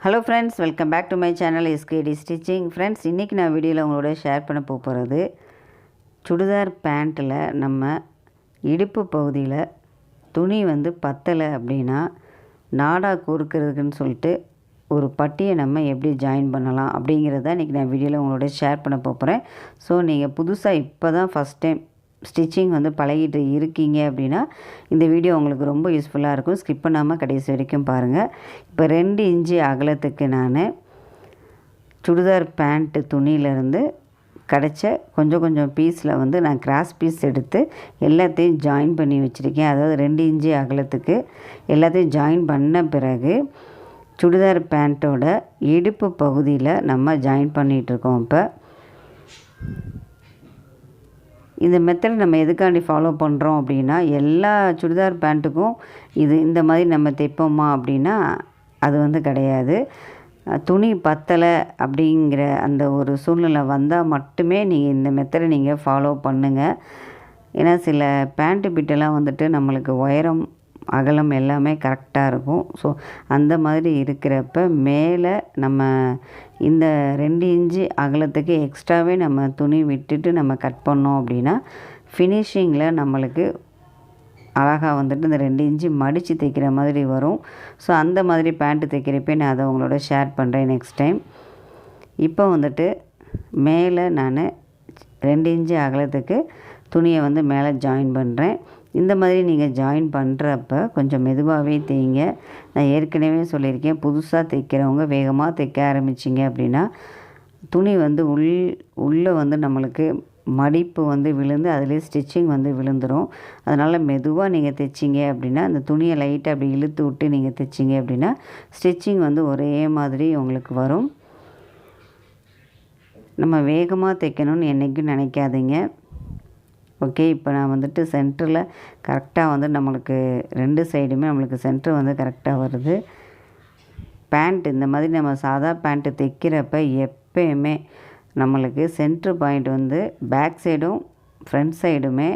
Hello friends welcome back to my channel SKD stitching friends இன்றைக்கி நான் வீடியோவில் உங்களோட ஷேர் பண்ண போக போகிறது சுடிதார் பேண்ட்டில் நம்ம இடுப்பு பகுதியில் துணி வந்து பத்தலை அப்படின்னா நாடா கூறுக்கிறதுக்குன்னு சொல்லிட்டு ஒரு பட்டியை நம்ம எப்படி ஜாயின் பண்ணலாம் அப்படிங்கிறத இன்றைக்கி நான் வீடியோவில் உங்களோட ஷேர் பண்ண போகிறேன் ஸோ நீங்கள் புதுசாக இப்போ தான் ஃபஸ்ட் டைம் ஸ்டிச்சிங் வந்து பழகிட்டு இருக்கீங்க அப்படின்னா இந்த வீடியோ உங்களுக்கு ரொம்ப யூஸ்ஃபுல்லாக இருக்கும். ஸ்கிப் பண்ணாமல் கடைசி வரைக்கும் பாருங்கள் இப்போ ரெண்டு இன்ச்சு அகலத்துக்கு நான் சுடிதார் பேண்ட்டு துணியிலேருந்து கிடச்ச கொஞ்சம் கொஞ்சம் பீஸில் வந்து நான் கிராஸ் பீஸ் எடுத்து எல்லாத்தையும் ஜாயின் பண்ணி வச்சுருக்கேன். அதாவது ரெண்டு இன்ச்சு அகலத்துக்கு எல்லாத்தையும் ஜாயின் பண்ண பிறகு சுடிதார் பேண்ட்டோட இடுப்பு பகுதியில் நம்ம ஜாயின் பண்ணிகிட்ருக்கோம் இப்போ இந்த மெத்தட் நம்ம எதுக்காண்டி ஃபாலோ பண்ணுறோம் அப்படின்னா எல்லா சுடிதார் பேண்ட்டுக்கும் இது இந்த மாதிரி நம்ம தைப்போமா அப்படின்னா அது வந்து கிடையாது. துணி பத்தலை அப்படிங்கிற அந்த ஒரு சூழ்நிலை வந்தால் மட்டுமே நீங்கள் இந்த மெத்தடை நீங்கள் ஃபாலோ பண்ணுங்கள் ஏன்னா சில பேண்ட்டு பிட்டெல்லாம் வந்துட்டு நம்மளுக்கு உயரம் அகலம் எல்லாமே கரெக்டாக இருக்கும். ஸோ அந்த மாதிரி இருக்கிறப்ப மேலே நம்ம இந்த ரெண்டு இன்ச்சு அகலத்துக்கு எக்ஸ்ட்ராவே நம்ம துணி விட்டுட்டு நம்ம கட் பண்ணோம் அப்படின்னா ஃபினிஷிங்கில் நம்மளுக்கு அழகாக வந்துட்டு இந்த ரெண்டு இன்ச்சு மடித்து தைக்கிற மாதிரி வரும். ஸோ அந்த மாதிரி பேண்ட்டு தைக்கிறப்பே நான் அதை உங்களோட ஷேர் பண்ணுறேன் நெக்ஸ்ட் டைம் இப்போ வந்துட்டு மேலே நான் ரெண்டு இன்ச்சு அகலத்துக்கு துணியை வந்து மேலே ஜாயின் பண்ணுறேன் இந்த மாதிரி நீங்கள் ஜாயின் பண்ணுறப்ப கொஞ்சம் மெதுவாகவே தைங்க நான் ஏற்கனவே சொல்லியிருக்கேன் புதுசாக தைக்கிறவங்க வேகமாக தைக்க ஆரம்பிச்சிங்க அப்படின்னா துணி வந்து உள் உள்ளே வந்து நம்மளுக்கு மடிப்பு வந்து விழுந்து அதுலேயே ஸ்டிச்சிங் வந்து விழுந்துடும் அதனால் மெதுவாக நீங்கள் தைச்சிங்க அப்படின்னா அந்த துணியை லைட்டாக அப்படி இழுத்து விட்டு நீங்கள் தைச்சிங்க அப்படின்னா ஸ்டிச்சிங் வந்து ஒரே மாதிரி உங்களுக்கு வரும். நம்ம வேகமாக தைக்கணும்னு என்றைக்கும் நினைக்காதீங்க. ஓகே இப்போ நான் வந்துட்டு சென்டரில் கரெக்டாக வந்து நம்மளுக்கு ரெண்டு சைடுமே நம்மளுக்கு சென்டர் வந்து கரெக்டாக வருது. பேண்ட் இந்த மாதிரி நம்ம சாதா பேண்ட்டு தைக்கிறப்ப எப்பயுமே நம்மளுக்கு சென்ட்ரு பாயிண்ட் வந்து பேக் சைடும் ஃப்ரண்ட் சைடுமே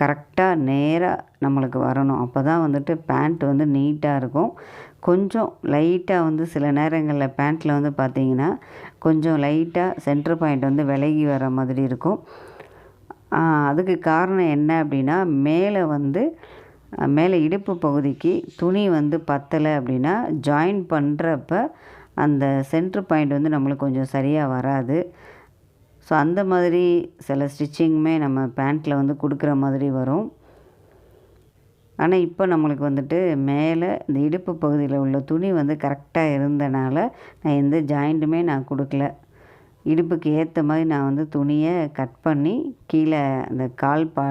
கரெக்டாக நேராக நம்மளுக்கு வரணும். அப்போ தான் வந்துட்டு பேண்ட் வந்து நீட்டாக இருக்கும். கொஞ்சம் லைட்டாக வந்து சில நேரங்களில் பேண்ட்டில் வந்து பார்த்திங்கன்னா கொஞ்சம் லைட்டாக சென்ட்ரு பாயிண்ட் வந்து விலகி வர மாதிரி இருக்கும். அதுக்கு காரணம் என்ன அப்படின்னா மேலே வந்து மேலே இடுப்பு பகுதிக்கு துணி வந்து பத்தலை அப்படின்னா ஜாயின் பண்ணுறப்ப அந்த சென்ட்ரு பாயிண்ட் வந்து நம்மளுக்கு கொஞ்சம் சரியாக வராது. ஸோ அந்த மாதிரி சில ஸ்டிச்சிங்குமே நம்ம பேண்ட்டில் வந்து கொடுக்குற மாதிரி வரும். ஆனால் இப்போ நம்மளுக்கு வந்துட்டு மேலே இந்த இடுப்பு பகுதியில் உள்ள துணி வந்து கரெக்டாக இருந்தனால நான் எந்த ஜாயிண்ட்டுமே நான் கொடுக்கல. இடுப்புக்கு ஏற்ற மாதிரி நான் வந்து துணியை கட் பண்ணி கீழே அந்த கால் பா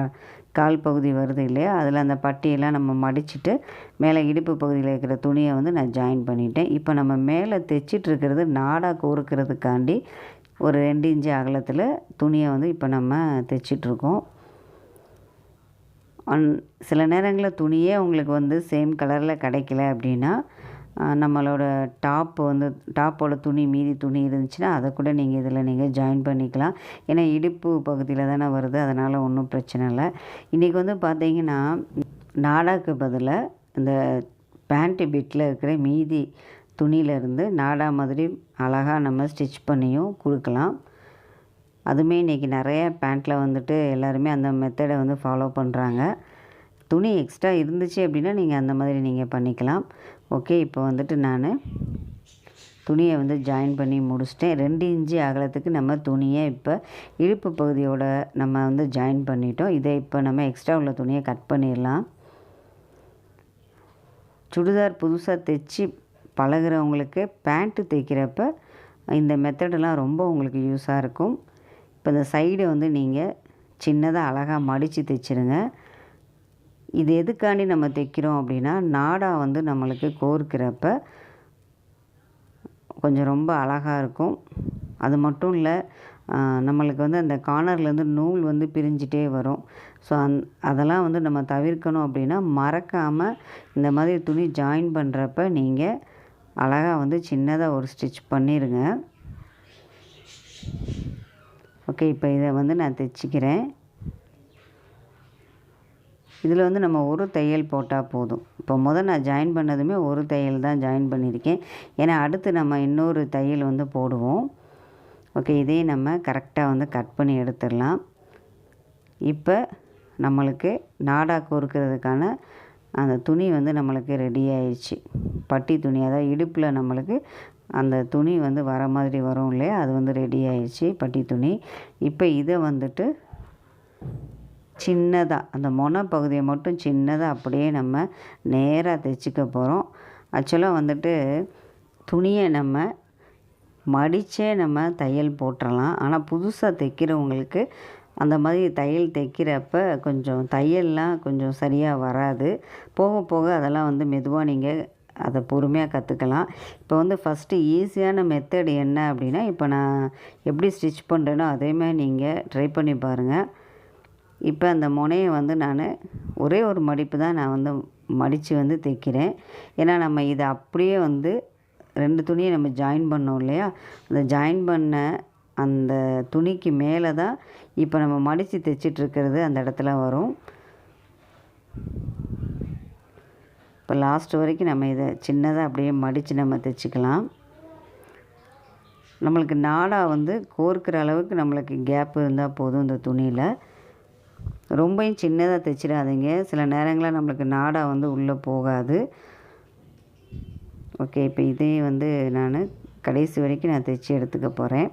கால் பகுதி வருது இல்லையா? அதில் அந்த பட்டியெல்லாம் நம்ம மடிச்சுட்டு மேலே இடுப்பு பகுதியில் இருக்கிற துணியை வந்து நான் ஜாயின் பண்ணிட்டேன். இப்போ நம்ம மேலே தைச்சிட்ருக்கிறது நாடாக கோர்க்கிறதுக்காண்டி ஒரு ரெண்டு இன்ச்சு அகலத்தில் துணியை வந்து இப்போ நம்ம தைச்சிட்ருக்கோம் அன் சில நேரங்களில் துணியே உங்களுக்கு வந்து சேம் கலரில் கிடைக்கல அப்படின்னா நம்மளோட டாப் வந்து டாப்போட துணி மீதி துணி இருந்துச்சுன்னா அதை கூட நீங்கள் இதில் நீங்கள் ஜாயின் பண்ணிக்கலாம். ஏன்னா இடுப்பு பகுதியில் தானே வருது அதனால் ஒன்றும் பிரச்சனை இல்லை. இன்றைக்கி வந்து பார்த்தீங்கன்னா நாடாக்கு பதிலாக இந்த பேண்ட்டு பிட்டில் இருக்கிற மீதி துணியிலேருந்து நாடா மாதிரி அழகாக நம்ம ஸ்டிச் பண்ணியும் கொடுக்கலாம். அதுவுமே இன்றைக்கி நிறைய பேண்ட்டில் வந்துட்டு எல்லாருமே அந்த மெத்தடை வந்து ஃபாலோ பண்ணுறாங்க துணி எக்ஸ்ட்ரா இருந்துச்சு அப்படின்னா நீங்கள் அந்த மாதிரி நீங்கள் பண்ணிக்கலாம். ஓகே இப்போ வந்துட்டு நான் துணியை வந்து ஜாயின் பண்ணி முடிச்சிட்டேன். ரெண்டு இன்ச்சு அகலத்துக்கு நம்ம துணியை இப்போ இழுப்பு பகுதியோட நம்ம வந்து ஜாயின் பண்ணிட்டோம். இதை இப்போ நம்ம எக்ஸ்ட்ரா உள்ள துணியை கட் பண்ணிடலாம். சுடிதார் புதுசாக தைச்சி பழகிறவங்களுக்கு பேண்ட்டு தைக்கிறப்ப இந்த மெத்தடெல்லாம் ரொம்ப உங்களுக்கு யூஸாக இருக்கும். இப்போ இந்த சைடை வந்து நீங்கள் சின்னதாக அழகாக மடித்து தைச்சிருங்க. இது எதுக்காண்டி நம்ம தைக்கிறோம் அப்படின்னா நாடா வந்து நம்மளுக்கு கோர்க்கிறப்ப கொஞ்சம் ரொம்ப அழகாக இருக்கும். அது மட்டும் இல்லை நம்மளுக்கு வந்து அந்த கார்னர்லேருந்து நூல் வந்து பிரிஞ்சிட்டே வரும். ஸோ அந் அதெல்லாம் வந்து நம்ம தவிர்க்கணும் அப்படின்னா மறக்காமல் இந்த மாதிரி துணி ஜாயின் பண்ணுறப்ப நீங்கள் அழகாக வந்து சின்னதாக ஒரு ஸ்டிச் பண்ணிடுங்க ஓகே இப்போ இதை வந்து நான் தைச்சிக்கிறேன். இதில் வந்து நம்ம ஒரு தையல் போட்டால் போதும். இப்போ முதல் நான் ஜாயின் பண்ணதுமே ஒரு தையல் தான் ஜாயின் பண்ணியிருக்கேன். ஏன்னா அடுத்து நம்ம இன்னொரு தையல் வந்து போடுவோம். ஓகே இதே நம்ம கரெக்டாக வந்து கட் பண்ணி எடுத்துடலாம். இப்போ நம்மளுக்கு நாடா கோர்க்கிறதுக்கான அந்த துணி வந்து நம்மளுக்கு ரெடி ஆயிடுச்சு. பட்டி துணி அதாவது இடுப்பில் நம்மளுக்கு அந்த துணி வந்து வர மாதிரி வரும் இல்லையா? அது வந்து ரெடி ஆயிடுச்சு பட்டி துணி. இப்போ இதை வந்துட்டு சின்னதாக அந்த மொன பகுதியை மட்டும் சின்னதாக அப்படியே நம்ம நேராக தைச்சிக்க போகிறோம் ஆக்சுவலாக வந்துட்டு துணியை நம்ம மடித்தே நம்ம தையல் போட்டுடலாம் ஆனால் புதுசாக தைக்கிறவங்களுக்கு அந்த மாதிரி தையல் தைக்கிறப்ப கொஞ்சம் தையல்லாம் கொஞ்சம் சரியாக வராது. போக போக அதெல்லாம் வந்து மெதுவாக நீங்கள் அதை பொறுமையாக கற்றுக்கலாம் இப்போ வந்து ஃபஸ்ட்டு ஈஸியான மெத்தட் என்ன அப்படின்னா இப்போ நான் எப்படி ஸ்டிச் பண்ணுறேனோ அதேமாதிரி நீங்கள் ட்ரை பண்ணி பாருங்கள் இப்போ அந்த முனையை வந்து நான் ஒரே ஒரு மடிப்பு தான் நான் வந்து மடித்து வந்து தைக்கிறேன். ஏன்னா நம்ம இதை அப்படியே வந்து ரெண்டு துணியை நம்ம ஜாயின் பண்ணோம் இல்லையா? அந்த ஜாயின் பண்ண அந்த துணிக்கு மேலே தான் இப்போ நம்ம மடித்து தைச்சிட்ருக்கிறது அந்த இடத்துல வரும். இப்போ லாஸ்ட் வரைக்கும் நம்ம இதை சின்னதாக அப்படியே மடித்து நம்ம தைச்சிக்கலாம். நம்மளுக்கு நாடா வந்து கோர்க்கிற அளவுக்கு நம்மளுக்கு கேப் இருந்தால் போதும் இந்த துணியில். ரொம்பவும் சின்னதாக தைச்சிடாதீங்க. சில நேரங்களில் நம்மளுக்கு நாடா வந்து உள்ளே போகாது. ஓகே இப்போ இதே வந்து நான் கடைசி வரைக்கும் நான் தைச்சி எடுத்துக்க போகிறேன்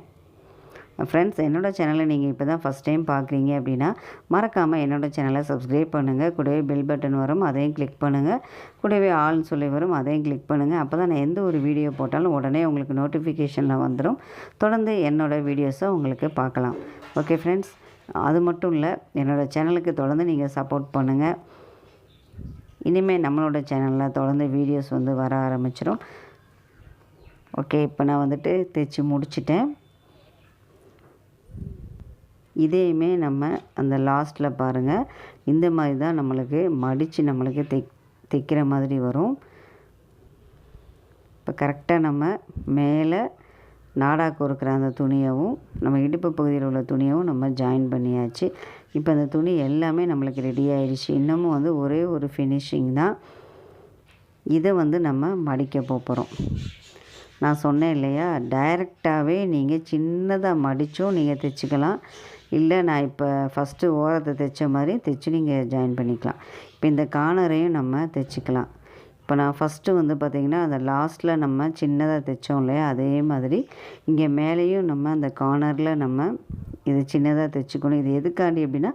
ஃப்ரெண்ட்ஸ் என்னோடய சேனலை நீங்கள் இப்போ தான் ஃபஸ்ட் டைம் பார்க்குறீங்க அப்படின்னா மறக்காமல் என்னோடய சேனலை சப்ஸ்கிரைப் பண்ணுங்கள் கூடவே பெல் பட்டன் வரும் அதையும் கிளிக் பண்ணுங்கள் கூடவே ஆள்னு சொல்லி வரும் அதையும் கிளிக் பண்ணுங்கள் அப்போ தான் நான் எந்த ஒரு வீடியோ போட்டாலும் உடனே உங்களுக்கு நோட்டிஃபிகேஷனில் வந்துடும் தொடர்ந்து என்னோடய வீடியோஸை உங்களுக்கு பார்க்கலாம். ஓகே ஃப்ரெண்ட்ஸ் அது மட்டும் இல்லை என்னோடய சேனலுக்கு தொடர்ந்து நீங்கள் சப்போர்ட் பண்ணுங்கள் இனிமேல் நம்மளோட சேனலில் தொடர்ந்து வீடியோஸ் வந்து வர ஆரம்பிச்சிடும் ஓகே இப்போ நான் வந்துட்டு தைச்சி முடிச்சிட்டேன். இதையுமே நம்ம அந்த லாஸ்ட்டில் பாருங்கள் இந்த மாதிரி தான் நம்மளுக்கு மடித்து நம்மளுக்கு தை தைக்கிற மாதிரி வரும். இப்போ கரெக்டாக நம்ம மேலே நாடாக்கு இருக்கிற அந்த துணியவும் நம்ம இடுப்பு பகுதியில் உள்ள துணியவும் நம்ம ஜாயின் பண்ணியாச்சு. இப்போ அந்த துணி எல்லாமே நம்மளுக்கு ரெடி ஆயிடுச்சு. இன்னமும் வந்து ஒரே ஒரு ஃபினிஷிங் தான். இதை வந்து நம்ம மடிக்க போகிறோம் நான் சொன்னேன் இல்லையா டைரெக்டாகவே நீங்கள் சின்னதாக மடித்தும் நீங்கள் தைச்சிக்கலாம். இல்லை நான் இப்போ ஃபஸ்ட்டு ஓரத்தை தைச்ச மாதிரி தைச்சி நீங்கள் ஜாயின் பண்ணிக்கலாம். இப்போ இந்த கார்னரையும் நம்ம தைச்சிக்கலாம். இப்போ நான் ஃபஸ்ட்டு வந்து பார்த்திங்கன்னா அந்த லாஸ்ட்டில் நம்ம சின்னதாக தைச்சோம் இல்லையா? அதே மாதிரி இங்கே மேலேயும் நம்ம அந்த கார்னரில் நம்ம இது சின்னதாக தைச்சிக்கணும். இது எதுக்காண்டி அப்படின்னா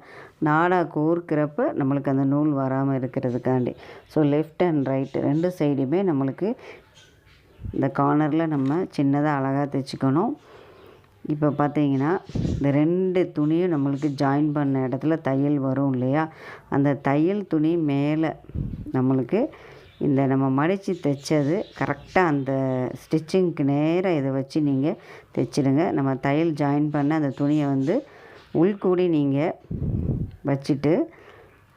நாடாக கோர்க்கிறப்ப நம்மளுக்கு அந்த நூல் வராமல் இருக்கிறதுக்காண்டி. ஸோ லெஃப்ட் அண்ட் ரைட் ரெண்டு சைடுமே நம்மளுக்கு இந்த கார்னரில் நம்ம சின்னதாக அழகாக தைச்சிக்கணும். இப்போ பார்த்தீங்கன்னா இந்த ரெண்டு துணியும் நம்மளுக்கு ஜாயின் பண்ண இடத்துல தையல் வரும் இல்லையா? அந்த தையல் துணி மேலே நம்மளுக்கு இந்த நம்ம மடித்து தைச்சது கரெக்டாக அந்த ஸ்டிச்சிங்க்கு நேராக இதை வச்சு நீங்கள் தைச்சிடுங்க. நம்ம தையல் ஜாயின் பண்ண அந்த துணியை வந்து உள்கூடி நீங்கள் வச்சுட்டு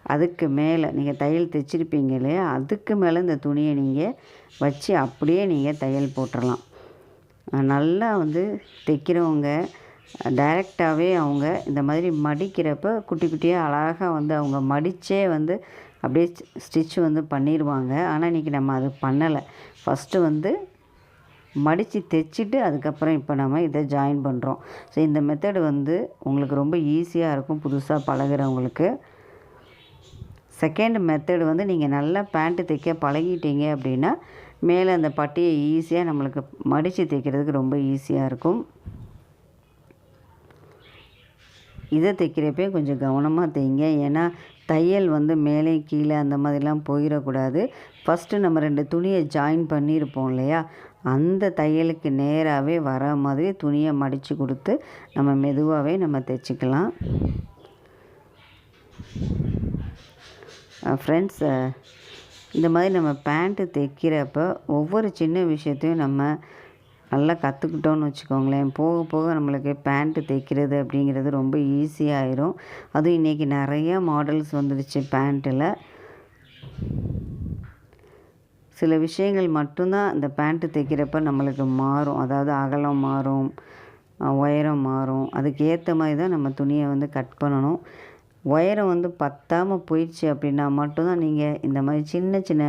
அதுக்கு மேலே நீங்கள் தையல் தைச்சிருப்பீங்க இல்லையா? அதுக்கு மேலே இந்த துணியை நீங்கள் வச்சு அப்படியே நீங்கள் தையல் போட்டுடலாம் நல்லா வந்து தைக்கிறவங்க டைரெக்டாகவே அவங்க இந்த மாதிரி மடிக்கிறப்ப குட்டி குட்டியாக அழகாக வந்து அவங்க மடித்தே வந்து அப்படியே ஸ்டிச் வந்து பண்ணிடுவாங்க ஆனால் இன்றைக்கி நம்ம அது பண்ணலை. ஃபஸ்ட்டு வந்து மடித்து தைச்சிட்டு அதுக்கப்புறம் இப்போ நம்ம இதை ஜாயின் பண்ணுறோம் ஸோ இந்த மெத்தடு வந்து உங்களுக்கு ரொம்ப ஈஸியாக இருக்கும் புதுசாக பழகிறவங்களுக்கு. செகண்ட் மெத்தடு வந்து நீங்கள் நல்லா பேண்ட்டு தைக்க பழகிட்டீங்க அப்படின்னா மேலே அந்த பட்டியை ஈஸியாக நம்மளுக்கு மடித்து தைக்கிறதுக்கு ரொம்ப ஈஸியாக இருக்கும். இதை தைக்கிறப்பே கொஞ்சம் கவனமாக தைங்க. ஏன்னா தையல் வந்து மேலே கீழே அந்த மாதிரிலாம் போயிடக்கூடாது. ஃபஸ்ட்டு நம்ம ரெண்டு துணியை ஜாயின் பண்ணியிருப்போம் இல்லையா? அந்த தையலுக்கு நேராகவே வர மாதிரி துணியை மடித்து கொடுத்து நம்ம மெதுவாகவே நம்ம தைச்சிக்கலாம். ஃப்ரெண்ட்ஸ் இந்த மாதிரி நம்ம பேண்ட்டு தைக்கிறப்ப ஒவ்வொரு சின்ன விஷயத்தையும் நம்ம நல்லா கற்றுக்கிட்டோன்னு வச்சுக்கோங்களேன். போக போக நம்மளுக்கு பேண்ட்டு தைக்கிறது அப்படிங்கிறது ரொம்ப ஈஸியாயிரும் அதுவும் இன்றைக்கி நிறைய மாடல்ஸ் வந்துடுச்சு பேண்ட்டில் சில விஷயங்கள் மட்டும்தான் இந்த பேண்ட்டு தைக்கிறப்ப நம்மளுக்கு மாறும். அதாவது அகலம் மாறும் உயரம் மாறும். அதுக்கேற்ற மாதிரி தான் நம்ம துணியை வந்து கட் பண்ணணும். உயரம் வந்து பத்தாமல் போயிடுச்சு அப்படின்னா மட்டும்தான் நீங்கள் இந்த மாதிரி சின்ன சின்ன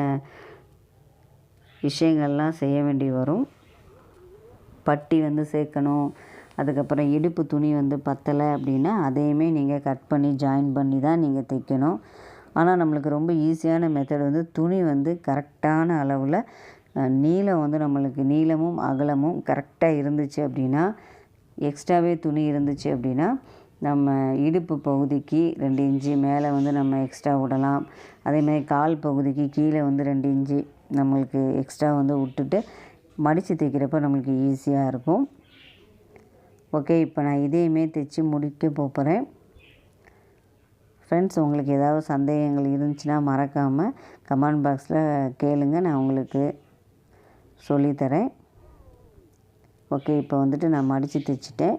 விஷயங்கள்லாம் செய்ய வேண்டி வரும். பட்டி வந்து சேர்க்கணும். அதுக்கப்புறம் இடுப்பு துணி வந்து பத்தலை அப்படின்னா அதையுமே நீங்கள் கட் பண்ணி ஜாயின் பண்ணி தான் நீங்கள் தைக்கணும். ஆனால் நம்மளுக்கு ரொம்ப ஈஸியான மெத்தட் வந்து துணி வந்து கரெக்டான அளவில் நீளம் வந்து நம்மளுக்கு நீளமும் அகலமும் கரெக்டாக இருந்துச்சு அப்படின்னா எக்ஸ்ட்ராவே துணி இருந்துச்சு அப்படின்னா நம்ம இடுப்பு பகுதிக்கு ரெண்டு இன்ச்சு மேலே வந்து நம்ம எக்ஸ்ட்ரா விடலாம். அதேமாதிரி கால் பகுதிக்கு கீழே வந்து ரெண்டு இன்ச்சு நம்மளுக்கு எக்ஸ்ட்ரா வந்து விட்டுட்டு மடித்து தைக்கிறப்போ நம்மளுக்கு ஈஸியாக இருக்கும். ஓகே இப்போ நான் இதையுமே தைச்சி முடிக்க போகிறேன் ஃப்ரெண்ட்ஸ் உங்களுக்கு ஏதாவது சந்தேகங்கள் இருந்துச்சுன்னா மறக்காமல் கமெண்ட் பாக்ஸில் கேளுங்க. நான் உங்களுக்கு சொல்லித்தரேன். ஓகே இப்போ வந்துட்டு நான் மடித்து தைச்சிட்டேன்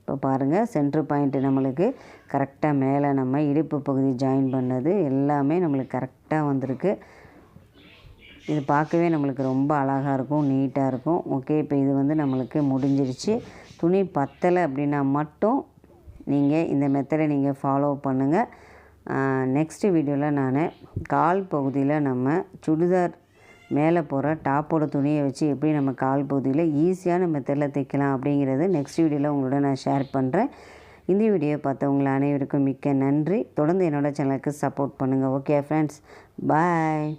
இப்போ பாருங்கள் சென்ட்ரு பாயிண்ட்டு நம்மளுக்கு கரெக்டாக மேலே நம்ம இடுப்பு பகுதி ஜாயின் பண்ணது எல்லாமே நம்மளுக்கு கரெக்டாக வந்திருக்கு. இது பார்க்கவே நம்மளுக்கு ரொம்ப அழகாக இருக்கும் நீட்டாக இருக்கும். ஓகே இப்போ இது வந்து நம்மளுக்கு முடிஞ்சிருச்சு. துணி பத்தலை அப்படின்னா மட்டும் நீங்கள் இந்த மெத்தடை நீங்கள் ஃபாலோ பண்ணுங்கள் நெக்ஸ்ட்டு வீடியோவில் நான் கால் பகுதியில் நம்ம சுடிதார் மேலே போகிற டாப்போட துணியை வச்சு எப்படி நம்ம கால் பகுதியில் ஈஸியான மெத்தடில் தைக்கலாம் அப்படிங்கிறது நெக்ஸ்ட் வீடியோவில் உங்களோட நான் ஷேர் பண்ணுறேன். இந்த வீடியோ பார்த்தவங்களை அனைவருக்கும் மிக்க நன்றி. தொடர்ந்து என்னோட சேனலுக்கு சப்போர்ட் பண்ணுங்கள் ஓகே ஃப்ரெண்ட்ஸ் பாய்